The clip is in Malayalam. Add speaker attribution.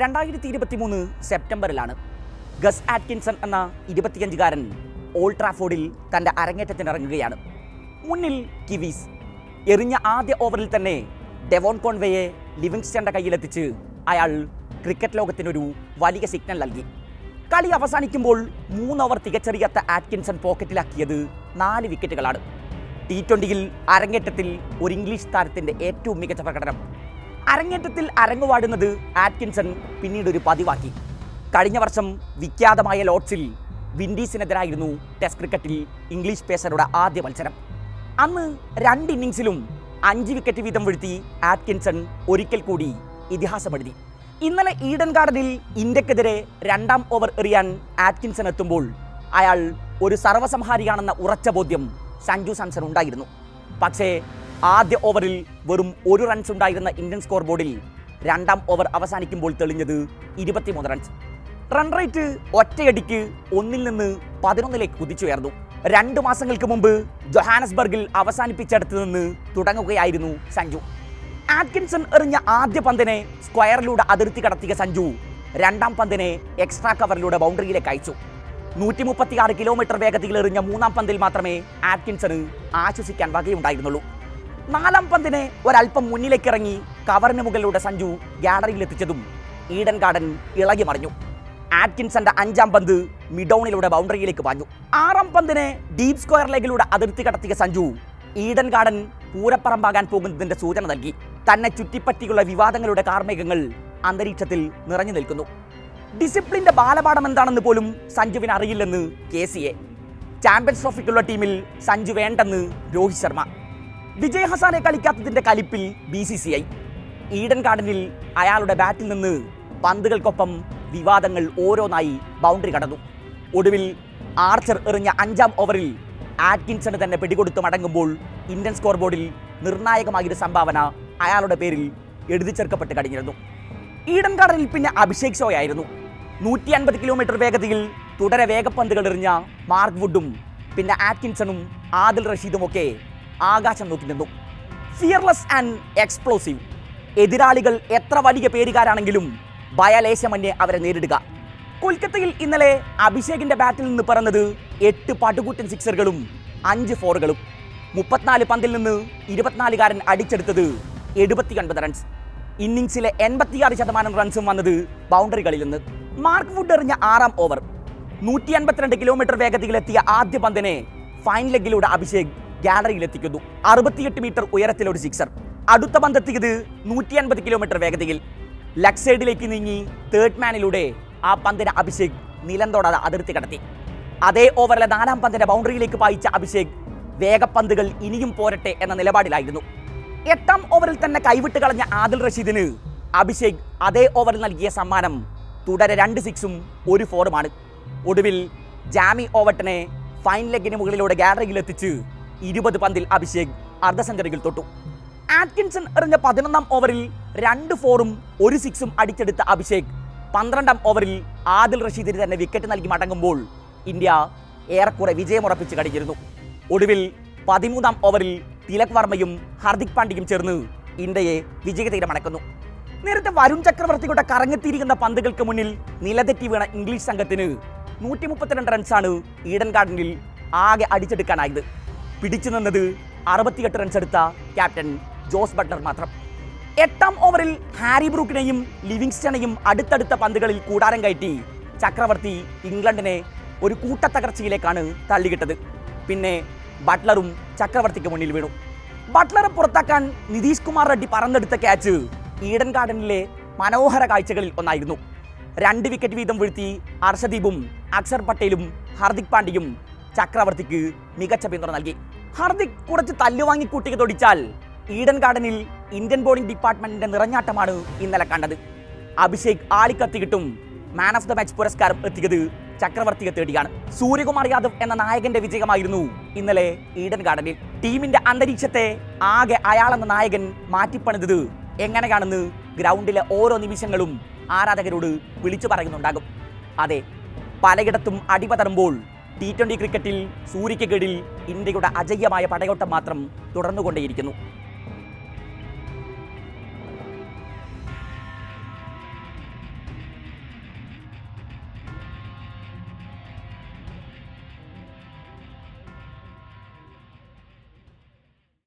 Speaker 1: രണ്ടായിരത്തി ഇരുപത്തി മൂന്ന് സെപ്റ്റംബറിലാണ് ഗസ് ആറ്റ്കിൻസൺ എന്ന ഇരുപത്തിയഞ്ചുകാരൻ ഓൾട്രാഫോർഡിൽ ട്രാഫോർഡിൽ തന്റെ അരങ്ങേറ്റത്തിനിറങ്ങുകയാണ്. മുന്നിൽ കിവീസ് എറിഞ്ഞ ആദ്യ ഓവറിൽ തന്നെ ഡെവോൺ കോൺവേയെ ലിവിങ്സ്റ്റന്റെ കയ്യിലെത്തിച്ച് അയാൾ ക്രിക്കറ്റ് ലോകത്തിനൊരു വലിയ സിഗ്നൽ നൽകി. കളി അവസാനിക്കുമ്പോൾ മൂന്ന് ഓവർ തികച്ചറിയാത്ത ആറ്റ്കിൻസൺ പോക്കറ്റിലാക്കിയത് നാല് വിക്കറ്റുകളാണ്. ടി ട്വന്റിയിൽ അരങ്ങേറ്റത്തിൽ ഒരു ഇംഗ്ലീഷ് താരത്തിന്റെ ഏറ്റവും മികച്ച പ്രകടനം അരങ്ങേറ്റത്തിൽ അരങ്ങുവാടുന്നത് ആറ്റ്കിൻസൺ പിന്നീട് ഒരു പതിവാക്കി. കഴിഞ്ഞ വർഷം വിഖ്യാതമായ ലോഡ്സിൽ വിൻഡീസിനെതിരായിരുന്നു ടെസ്റ്റ് ക്രിക്കറ്റിൽ ഇംഗ്ലീഷ് പേസറുടെ ആദ്യ മത്സരം. അന്ന് രണ്ട് ഇന്നിങ്സിലും അഞ്ച് വിക്കറ്റ് വീതം വീഴ്ത്തി ആറ്റ്കിൻസൺ ഒരിക്കൽ കൂടി ഇതിഹാസമെഴുതി. ഇന്നലെ ഈഡൻ ഗാർഡനിൽ ഇന്ത്യക്കെതിരെ രണ്ടാം ഓവർ എറിയാൻ ആറ്റ്കിൻസൺ എത്തുമ്പോൾ അയാൾ ഒരു സർവസംഹാരിയാണെന്ന ഉറച്ച ബോധ്യം സഞ്ജു സാംസൺ ഉണ്ടായിരുന്നു. പക്ഷേ ആദ്യ ഓവറിൽ വെറും ഒരു റൺസ് ഉണ്ടായിരുന്ന ഇന്ത്യൻ സ്കോർ ബോർഡിൽ രണ്ടാം ഓവർ അവസാനിക്കുമ്പോൾ തെളിഞ്ഞത് ഇരുപത്തിമൂന്ന് റൺസ് റൺ റേറ്റ് ഒറ്റയടിക്ക് ഒന്നിൽ നിന്ന് പതിനൊന്നിലേക്ക് കുതിച്ചുയർന്നു. രണ്ട് മാസങ്ങൾക്ക് മുമ്പ് ജൊഹാനസ്ബർഗിൽ അവസാനിപ്പിച്ചെടുത്തു നിന്ന് തുടങ്ങുകയായിരുന്നു സഞ്ജു. ആറ്റ്കിൻസൺ എറിഞ്ഞ ആദ്യ പന്തിനെ സ്ക്വയറിലൂടെ അതിർത്തി കടത്തിയ സഞ്ജു രണ്ടാം പന്തിനെ എക്സ്ട്രാ കവറിലൂടെ ബൗണ്ടറിയിലേക്ക് അയച്ചു. നൂറ്റി മുപ്പത്തിയാറ് കിലോമീറ്റർ വേഗതയിൽ എറിഞ്ഞ മൂന്നാം പന്തിൽ മാത്രമേ ആറ്റ്കിൻസണ് ആശ്വസിക്കാൻ വകയുണ്ടായിരുന്നുള്ളൂ. നാലാം പന്തിനെ ഒരല്പം മുന്നിലേക്ക് ഇറങ്ങി കവറിന് മുകളിലൂടെ സഞ്ജു ഗാലറിയിൽ എത്തിച്ചതും ഈഡൻ ഗാർഡൻ ഇളകി മറിഞ്ഞു. ആറ്റ്കിൻസന്റെ അഞ്ചാം പന്ത് മിഡൌണിലൂടെ ബൗണ്ടറിയിലേക്ക് പാഞ്ഞു. ആറാം പന്തിനെ ഡീപ് സ്ക്വയർ ലെഗിലൂടെ അതിർത്തി കടത്തിയ സഞ്ജു ഈഡൻ ഗാർഡൻ പൂരപ്പറമ്പാകാൻ പോകുന്നതിന്റെ സൂചന നൽകി. തന്നെ ചുറ്റിപ്പറ്റിയുള്ള വിവാദങ്ങളുടെ കാർമേഘങ്ങൾ അന്തരീക്ഷത്തിൽ നിറഞ്ഞു നിൽക്കുന്നു. ഡിസിപ്ലിന്റെ ബാലപാഠം എന്താണെന്ന് പോലും ചാമ്പ്യൻസ് ട്രോഫിക്കുള്ള ടീമിൽ സഞ്ജു വേണ്ടെന്ന് രോഹിത് ശർമ്മ. വിജയ് ഹസാനെ കളിക്കാത്തതിന്റെ കലിപ്പിൽ B C C I. Eden ഗാർഡനിൽ അയാളുടെ ബാറ്റിൽ നിന്ന് പന്തുകൾക്കൊപ്പം വിവാദങ്ങൾ ഓരോന്നായി ബൗണ്ടറി കടന്നു. ഒടുവിൽ ആർച്ചർ എറിഞ്ഞ അഞ്ചാം ഓവറിൽ ആറ്റ്കിൻസണ് തന്നെ പിടികൊടുത്ത് മടങ്ങുമ്പോൾ ഇന്ത്യൻ സ്കോർ ബോർഡിൽ നിർണായകമായൊരു സംഭാവന അയാളുടെ പേരിൽ എഴുതി ചേർക്കപ്പെട്ട് കഴിഞ്ഞിരുന്നു. ഈഡൻ ഗാർഡനിൽ പിന്നെ അഭിഷേക് ഷോ ആയിരുന്നു നൂറ്റി അൻപത് കിലോമീറ്റർ വേഗതയിൽ തുടരെ വേഗപ്പന്തുകൾ എറിഞ്ഞ മാർക്ക് വുഡും പിന്നെ ആറ്റ്കിൻസണും ആദിൽ റഷീദും ഒക്കെ ആകാശം നോക്കി നിന്നു. ഫിയർലെസ് ആൻഡ് എക്സ്പ്ലോസീവ് എതിരാളികൾ എത്ര വലിയ പേരുകാരാണെങ്കിലും ഭയലേശമന്യേ അവരെ നേരിടുക. കൊൽക്കത്തയിൽ ഇന്നലെ അഭിഷേകിന്റെ ബാറ്റിൽ നിന്ന് പറന്നത് എട്ട് പടുകൂറ്റൻ സിക്സറുകളും അഞ്ച് ഫോറുകളും. മുപ്പത്തിനാല് പന്തിൽ നിന്ന് ഇരുപത്തിനാലുകാരൻ അടിച്ചെടുത്തത് എഴുപത്തി ഒൻപത് റൺസ് ഇന്നിങ്സിലെ എൺപത്തിയാറ് ശതമാനം റൺസും വന്നത് ബൗണ്ടറികളിൽ നിന്ന്. മാർക്ക് വുഡ് എറിഞ്ഞ ആറാം ഓവർ നൂറ്റി അൻപത്തിരണ്ട് കിലോമീറ്റർ വേഗതയിലെത്തിയ ആദ്യ പന്തിനെ ഫൈൻ ലെഗിലൂടെ അഭിഷേക് ഗാലറിയിൽ എത്തിക്കുന്നു അറുപത്തിയെട്ട് മീറ്റർ ഉയരത്തിൽ ഒരു സിക്സർ. അടുത്ത പന്തെത്തിയത് നൂറ്റി അൻപത് കിലോമീറ്റർ വേഗതയിൽ. ലെഗ് സൈഡിലേക്ക് നീങ്ങി തേർഡ് മാനിലൂടെ ആ പന്തിനെ അഭിഷേക് നിലം അതിർത്തി കടത്തി. അതേ ഓവറിലെ നാലാം പന്തിന്റെ ബൗണ്ടറിയിലേക്ക് പായിച്ച അഭിഷേക് വേഗപ്പന്തുകൾ ഇനിയും പോരട്ടെ എന്ന നിലപാടിലായിരുന്നു. എട്ടാം ഓവറിൽ തന്നെ കൈവിട്ട് കളഞ്ഞ ആദിൽ റഷീദിന് അഭിഷേക് അതേ ഓവറിൽ നൽകിയ സമ്മാനം തുടരെ രണ്ട് സിക്സും ഒരു ഫോറുമാണ് ഒടുവിൽ ജാമി ഓവട്ടനെ ഫൈൻ ലെഗിന് മുകളിലൂടെ ഗാലറിയിൽ എത്തിച്ച് ഇരുപത് പന്തിൽ അഭിഷേക് അർദ്ധ സെഞ്ചറികൾ തൊട്ടു. ആറ്റ്കിൻസൺ എറിഞ്ഞ പതിനൊന്നാം ഓവറിൽ രണ്ട് ഫോറും ഒരു സിക്സും അടിച്ചെടുത്ത അഭിഷേക് പന്ത്രണ്ടാം ഓവറിൽ ആദിൽ റഷീദിന് തന്നെ വിക്കറ്റ് നൽകി മടങ്ങുമ്പോൾ ഇന്ത്യ ഏറെക്കുറെ വിജയമുറപ്പിച്ച് കഴിഞ്ഞിരുന്നു. ഒടുവിൽ പതിമൂന്നാം ഓവറിൽ തിലക് വർമ്മയും ഹാർദിക് പാണ്ഡ്യയും ചേർന്ന് ഇന്ത്യയെ വിജയതീരമടക്കുന്നു നേരത്തെ വരുൺ ചക്രവർത്തിയുടെ കറങ്ങെത്തിയിരിക്കുന്ന പന്തുകൾക്ക് മുന്നിൽ നിലതെറ്റി വീണ ഇംഗ്ലീഷ് സംഘത്തിന് നൂറ്റി മുപ്പത്തിരണ്ട് റൺസാണ് ഈഡൻ ഗാർഡനിൽ ആകെ അടിച്ചെടുക്കാനായത്. പിടിച്ചു നിന്നത് അറുപത്തിയെട്ട് റൺസ് എടുത്ത ക്യാപ്റ്റൻ ജോസ് ബട്ട്ലർ മാത്രം. എട്ടാം ഓവറിൽ ഹാരി ബ്രൂക്കിനെയും ലിവിങ്സ്റ്റണെയും അടുത്തടുത്ത പന്തുകളിൽ കൂടാരം കയറ്റി ചക്രവർത്തി ഇംഗ്ലണ്ടിനെ ഒരു കൂട്ടത്തകർച്ചയിലേക്കാണ് തള്ളിയിട്ടത്. പിന്നെ ബട്ട്ലറും ചക്രവർത്തിക്ക് മുന്നിൽ വീണു. ബട്ട്ലറെ പുറത്താക്കാൻ നിതീഷ് കുമാർ റെഡ്ഡി പറന്നെടുത്ത ക്യാച്ച് ഈഡൻ ഗാർഡനിലെ മനോഹര കാഴ്ചകളിൽ ഒന്നായിരുന്നു. രണ്ട് വിക്കറ്റ് വീതം വീഴ്ത്തി അർഷദീപും അക്ഷർ പട്ടേലും ഹാർദിക് പാണ്ഡ്യയും ചക്രവർത്തിക്ക് മികച്ച പിന്തുണ നൽകി. ഹാർദിക് കുറച്ച് തല്ലുവാങ്ങി കുട്ടിക്ക് തൊടിച്ചാൽ ഈഡൻ ഗാർഡനിൽ ഇന്ത്യൻ ബോളിംഗ് ഡിപ്പാർട്ട്മെന്റിന്റെ നിറഞ്ഞാട്ടമാണ് ഇന്നലെ കണ്ടത്. അഭിഷേക് ആളിക്കത്തിക്കിട്ടും മാൻ ഓഫ് ദ മാച്ച് പുരസ്കാരം എത്തിയത് ചക്രവർത്തിയെ തേടിയാണ്. സൂര്യകുമാർ യാദവ് എന്ന നായകന്റെ വിജയമായിരുന്നു ഇന്നലെ ഈഡൻ ഗാർഡനിൽ. ടീമിന്റെ അന്തരീക്ഷത്തെ ആകെ അയാളെന്ന നായകൻ മാറ്റിപ്പണിതത് എങ്ങനെയാണെന്ന് ഗ്രൗണ്ടിലെ ഓരോ നിമിഷങ്ങളും ആരാധകരോട് വിളിച്ചു പറയുന്നുണ്ടാകും. അതെ പലയിടത്തും അടിപതറുമ്പോൾ ടി ട്വന്റി ക്രിക്കറ്റിൽ സൂര്യക്ക് കീഴിൽ ഇന്ത്യയുടെ അജയ്യമായ പടയോട്ടം മാത്രം തുടർന്നുകൊണ്ടേയിരിക്കുന്നു.